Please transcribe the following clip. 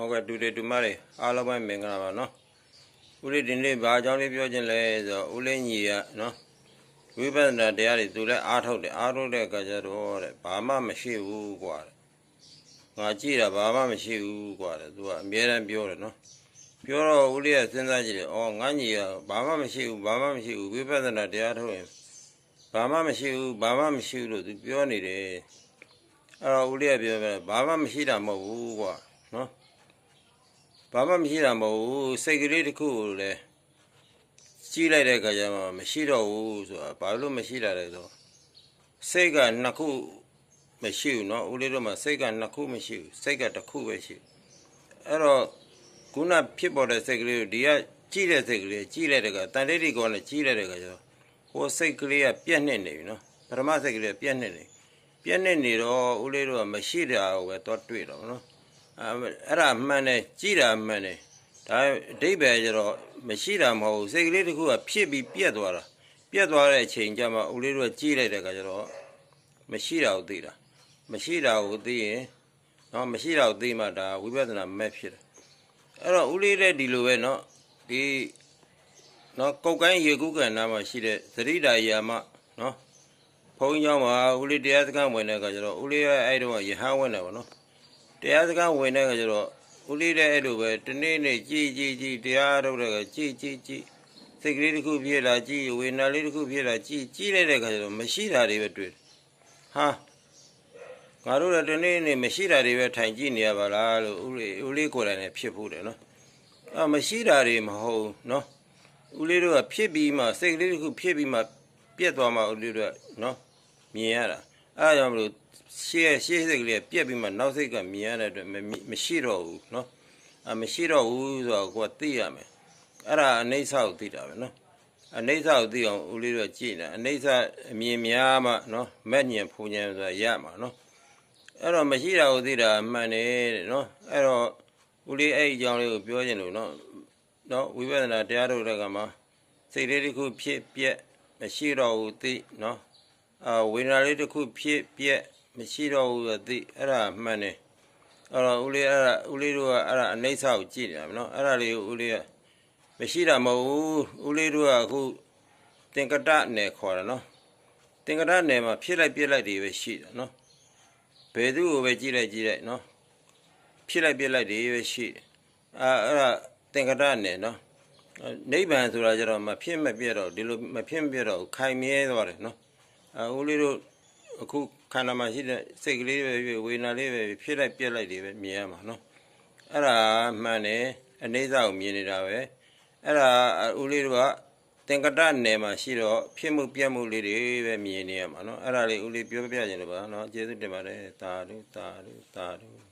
ဟုတ်ကဲ့တူတယ်တူမတွေအားလုံးပဲမင်္ဂလာပါနော်ဦးလေးဒီနေ့ဘာအကြောင်းလေးပြောခြင်းလဲဆိုတော့ဦးလေးညီကနော်ဝိပဿနာတရားတွေသူလည်းအားထုတ်တယ်အားထုတ်တဲ့အခါကျတော့တဲ့ဘာမှမရှိဘူးကွာတဲ့ငါကြည့်တာဘာမှမရှိဘူးကွာတဲ့သူကအမြဲတမ်းပြောတယ်နော်ပြောတော့ဦးလေးကစဉ်းစားကြည့်တယ်အော်ငါညီကဘာမှမရှိဘူးဘာမှမရှိဘူးဝိပဿနာတရားထုတ်ရင်ဘာမှမရှိဘူးဘာမှမရှိဘူးလို့သူပြောနေတယ်အဲ့တော့ဦးလေးကပြောတယ်ဘာမှမရှိတာမဟုတ်ဘူးကွာနော် ဘာမှမရှိတာမဟုတ်ဘူးစိတ်ကလေးတစ်ခုကိုလည်းကြီးလိုက်တဲ့အခါကျမှမရှိတော့ဘူးဆိုတာဘာလို့မရှိတာလဲဆိုစိတ်ကနှစ်ခုမရှိဘူးเนาะဦးလေးတို့မှာစိတ်ကနှစ်ခုမရှိဘူးစိတ်ကတစ်ခုပဲရှိတယ်အဲ့တော့ခုနဖြစ်ပေါ်တဲ့စိတ်ကလေးကိုဒီကကြီးတဲ့စိတ်ကလေးကြီးလိုက်တဲ့ကတန်တိတိကောနဲ့ကြီးလိုက်တဲ့ကကျတော့ဟိုစိတ်ကလေးကပြက်နှစ်နေပြီเนาะပထမစိတ်ကလေးကပြက်နှစ်နေပြက်နှစ်နေတော့ဦးလေးတို့ကမရှိတာကိုပဲတော့တွေ့တော့เนาะ အဲ့အဲ့ဒါမှန်တယ်ကြည်တာမှန်တယ်ဒါအဓိပ္ပာယ်ကျတော့မရှိတာမဟုတ်ဘူးစိတ်ကလေးတစ်ခုကဖြစ်ပြီးပြက်သွားတာပြက်သွားတဲ့အချိန်ကျမှဦးလေးတို့ကကြည်လိုက်တဲ့အခါကျတော့မရှိတာကိုသိတာမရှိတာကိုသိရင်နော်မရှိတာကိုသိမှဒါဝိပဿနာမဲ့ဖြစ်တယ်အဲ့တော့ဦးလေးလည်းဒီလိုပဲနော်ဒီနော်ကောက်ကိုင်းရေကုကံနာမှာရှိတဲ့သတိတာယာမနော်ဘုန်းကြီးကျောင်းမှာဦးလေးတရားစခန်းဝင်တဲ့အခါကျတော့ဦးလေးကအဲ့တုန်းကယဟန်ဝင်တယ်ဗောနော် တရားစကားဝင်တဲ့ခါကျတော့ဦးလေးတဲ့အဲ့လိုပဲတနေ့နေ့ကြည်ကြည်ကြည်တရားထုတ်တဲ့ကကြည်ကြည်ကြည်စိတ်ကလေးတစ်ခုဖြစ်လာကြည်ဝေဒနာလေးတစ်ခုဖြစ်လာကြည်ကြည်လိုက်တဲ့ခါကျတော့မရှိတာတွေပဲတွေ့တယ်ဟာငါတို့လည်းတနေ့နေ့မရှိတာတွေပဲထိုင်ကြည့်နေရပါလားလို့ဦးလေးဦးလေးကိုယ်တိုင်လည်းဖြစ်ဖို့တယ်နော်အာမရှိတာတွေမဟုတ်ဘူးနော်ဦးလေးတို့ကဖြစ်ပြီးမှစိတ်ကလေးတစ်ခုဖြစ်ပြီးမှပြက်သွားမှဦးလေးတို့ကနော်မြင်ရတာ အဲဒါကြောင့်မလို့ ရှေ့ရှေ့စိတ်ကလေးကပြက်ပြီးမှနောက်စိတ်ကမြင်ရတဲ့အတွက်မမြင်မရှိတော့ဘူးเนาะအမရှိတော့ဘူးဆိုတော့ကိုကသိရမယ်အဲ့ဒါအနိစ္စကိုသိတာပဲเนาะအနိစ္စကိုသိအောင်ဦးလေးတို့ကြည့်နေအနိစ္စအမြင်များမှเนาะမက်ညင်ဖူညင်ဆိုတာရမှာเนาะအဲ့တော့မရှိတာကိုသိတာအမှန်တယ်တဲ့เนาะအဲ့တော့ဦးလေးအဲ့ဒီအကြောင်းလေးကိုပြောချင်လို့เนาะเนาะဝိပဿနာတရားထုတ်တဲ့ကမှာစိတ်လေးတစ်ခုဖြစ်ပြက်မရှိတော့ဘူးသိเนาะ အာဝေဒနာလေးတစ်ခုဖြစ်ပြက်မရှိတော့ဘူးဆိုသိအဲ့ဒါမှန်တယ်အဲ့တော့ဦးလေးအဲ့ဒါဦးလေးတို့ကအဲ့ဒါအနှိမ့်ဆောက်ကြည့်နေတာဗောနော်အဲ့ဒါလေးကိုဦးလေးကမရှိတာမဟုတ်ဘူးဦးလေးတို့ကအခုတင်္ကတနယ်ခေါ်တယ်နော်တင်္ကတနယ်မှာဖြစ်လိုက်ပြက်လိုက်တွေပဲရှိတယ်နော်ဘယ်သူ့ကိုပဲကြည့်လိုက်ကြည့်လိုက်နော်ဖြစ်လိုက်ပြက်လိုက်တွေပဲရှိတယ်အာအဲ့ဒါတင်္ကတနယ်နော်နိဗ္ဗာန်ဆိုတာကြတော့မဖြစ်မပြက်တော့ဒီလိုမဖြစ်မပြက်တော့ခိုင်မြဲသွားတယ်နော် အာဦးလေးတို့အခုခန္ဓာမှာရှိတဲ့စိတ်ကလေးပဲဖြစ်ဝေဒနာလေးပဲဖြစ်လိုက်ပြက်လိုက်တွေပဲမြင်ရမှာနော်အဲ့ဒါမှန်တယ်အနေစာကိုမြင်နေတာပဲအဲ့ဒါဦးလေးတို့ကသင်္ကတနယ်မှာရှိတော့ဖြစ်မှုပြက်မှုလေးတွေပဲမြင်နေရမှာနော်အဲ့ဒါလေးဦးလေးပြောပြခြင်းလို့ပါနော်ကျေးဇူးတင်ပါတယ်တာဓုတာဓုတာဓု